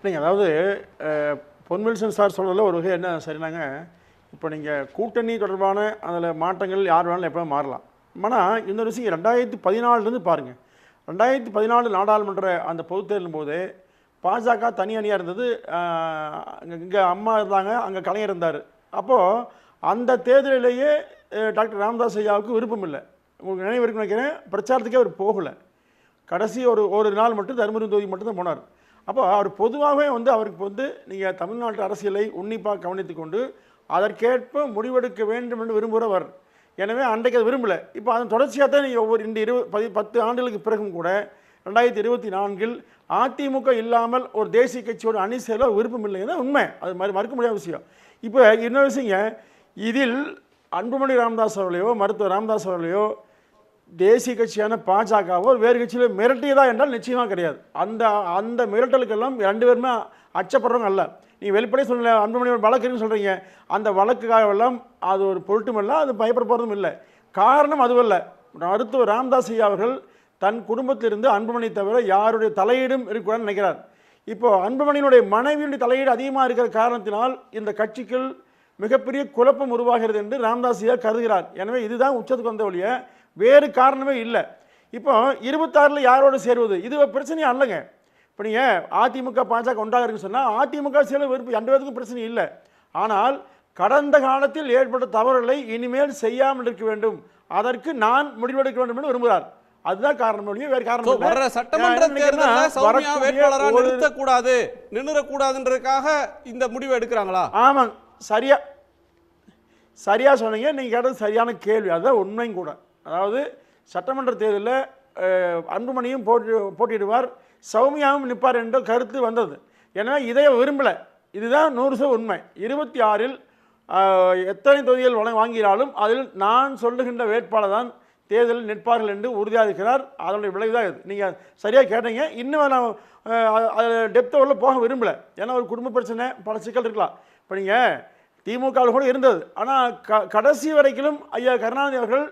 இல்லைங்க அதாவது பொன்வில்சன் சார் சொல்றதுல ஒரு வகை என்ன சரினாங்க இப்போ நீங்கள் கூட்டணி தொடர்பான அதில் மாற்றங்கள் யார் வேணாலும் எப்போ மாறலாம். ஆனால் இந்த விஷயம் ரெண்டாயிரத்தி பதினாலுலேருந்து பாருங்கள் ரெண்டாயிரத்தி பதினாலு நாடாளுமன்ற அந்த பொதுத் தேர்தலும் போது பாஜக தனி அணியாக இருந்தது இங்கே அம்மா இருந்தாங்க அங்கே கலைஞர் இருந்தார். அப்போது அந்த தேர்தலிலேயே டாக்டர் ராமதாஸ் ஐயாவுக்கு விருப்பம் இல்லை. உங்களுக்கு நினைவு இருக்குன்னு நினைக்கிறேன் பிரச்சாரத்துக்கே அவர் போகலை. கடைசி ஒரு ஒரு நாள் மட்டும் தருமபுரி தொகுதி மட்டும் தான் போனார். அப்போ அவர் பொதுவாகவே வந்து அவருக்கு வந்து நீங்கள் தமிழ்நாட்டு அரசியலை உன்னிப்பாக கவனித்து கொண்டு அதற்கேற்ப முடிவெடுக்க வேண்டும் என்று விரும்புகிறவர். எனவே அன்றைக்கு அது விரும்பலை. இப்போ அதன் தொடர்ச்சியாக தான் நீங்கள் ஒவ்வொரு இந்த இருபது பதி பத்து ஆண்டுகளுக்கு பிறகும் கூட ரெண்டாயிரத்தி இருபத்தி நான்கில் அதிமுக இல்லாமல் ஒரு தேசிய கட்சியோட அணி சேர விருப்பம் இல்லைங்க. உண்மை. அது மாதிரி மறுக்க முடியாத விஷயம். இப்போ இன்னொரு விஷயங்க இதில் அன்புமணி ராமதாஸ் அவர்களையோ மருத்துவர் ராமதாஸ் அவர்களையோ தேசிய கட்சியான பாஜகவோ வேறு கட்சியில் மிரட்டியதா என்றால் நிச்சயமாக கிடையாது. அந்த அந்த மிரட்டலுக்கெல்லாம் ரெண்டு பேருமே அச்சப்படுறவங்க அல்ல. நீங்கள் வெளிப்படையே சொல்லல அன்புமணி வழக்குன்னு சொல்கிறீங்க அந்த வழக்குக்காகவெல்லாம் அது ஒரு பொருட்டும் இல்லை அது பயப்பட போகிறதும் இல்லை. காரணம் அதுவல்ல மருத்துவர் ராம்தாஸ் ஐயா அவர்கள் தன் குடும்பத்திலிருந்து அன்புமணி தவிர யாருடைய தலையீடும் இருக்கக்கூடாதுன்னு நினைக்கிறார். இப்போ அன்புமணியினுடைய மனைவியுடைய தலையீடு அதிகமாக இருக்கிற காரணத்தினால் இந்த கட்சிக்குள் மிகப்பெரிய குழப்பம் உருவாகிறது என்று ராம்தாஸ் ஐயா கருதுகிறார். எனவே இதுதான் உச்சத்துக்கு வந்த ஒழிய வேறு காரணமே இல்லை. இப்போ இருபத்தாறில் யாரோடு சேருவது? இது பிரச்சனையே அல்லங்க. இப்போ நீங்கள் அதிமுக பாஜக ஒன்றாக இருக்குன்னு சொன்னால் அதிமுக சேர விருப்பம் ரெண்டு பேருக்கும் பிரச்சனை இல்லை. ஆனால் கடந்த காலத்தில் ஏற்பட்ட தவறுகளை இனிமேல் செய்யாமல் இருக்க வேண்டும். அதற்கு நான் முடிவெடுக்க வேண்டும் என்று விரும்புகிறார். அதுதான் காரணம் வேறு காரணம். வர்ற சட்டமன்ற தேர்தலில் சௌமியா வரக்கூடிய வேட்பாளரா ஒரு- நிறுத்தக்கூடாது நின்றுடக்கூடாதுன்றதுக்காக இந்த முடிவு எடுக்கிறாங்களா? ஆமாங்க. சரியா சரியா சொன்னீங்க. நீங்கள் கேட்டது சரியான கேள்வி. அதுதான் உண்மையும் கூட. அதாவது சட்டமன்ற தேர்தலில் அன்புமணியும் போட்டி போட்டியிடுவார் சௌமியாவும் நிற்பார் என்ற கருத்து வந்தது. எனவே இதை விரும்பலை. இதுதான் நூறு சதவீதம் உண்மை. இருபத்தி ஆறில் எத்தனை தொகுதிகள் வழங்க வாங்கினாலும் அதில் நான் சொல்லுகின்ற வேட்பாளர் தான் தேர்தலில் நிற்பார்கள் என்று உறுதியாக இருக்கிறார். அதனுடைய விளைவு தான் இது. நீங்கள் சரியாக கேட்டீங்க. இன்னும் நான் அதில் டெப்த்தை உள்ள போக விரும்பலை. ஏன்னா ஒரு குடும்ப பிரச்சனை பல சிக்கல் இருக்கலாம். இப்போ நீங்கள் திமுகவில் கூட இருந்தது. ஆனால் க கடைசி வரைக்கும் ஐயா கருணாநிதி அவர்கள்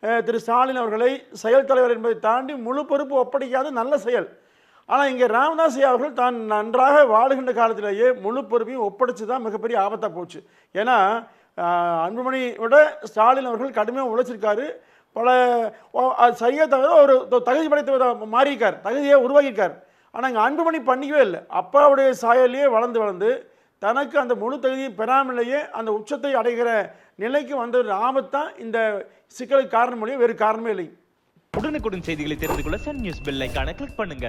திரு ஸ்டாலின் அவர்களை செயல் தலைவர் என்பதை தாண்டி முழு பொறுப்பு ஒப்படைக்காத நல்ல செயல். ஆனால் இங்கே ராமதாஸ் அவர்கள் தான் நன்றாக வாழுகின்ற காலத்திலேயே முழு பொறுப்பையும் ஒப்படைச்சு தான் மிகப்பெரிய ஆபத்தாக போச்சு. ஏன்னா அன்புமணி விட ஸ்டாலின் அவர்கள் கடுமையாக உழைச்சிருக்காரு. பல ஓ- அது சரியாக தவிர ஒரு தகுதி படைத்த மாறியிருக்கார் தகுதியை உருவாக்கியிருக்கார். ஆனால் இங்கே அன்புமணி பண்ணிக்கவே இல்லை. அப்பாவுடைய சாயலையே வளர்ந்து வளர்ந்து தனக்கு அந்த முழு தகுதியை பெறாமலேயே அந்த உச்சத்தை அடைகிற நிலைக்கு வந்த ஒரு ஆபத்தான் இந்த சிக்கலுக்கு காரணம் மொழியே வேறு காரணமே இல்லை. உடனுக்குடன் செய்திகளை தெரிந்து கொள்ள சன் நியூஸ் பெல் ஐக்கான கிளிக் பண்ணுங்க.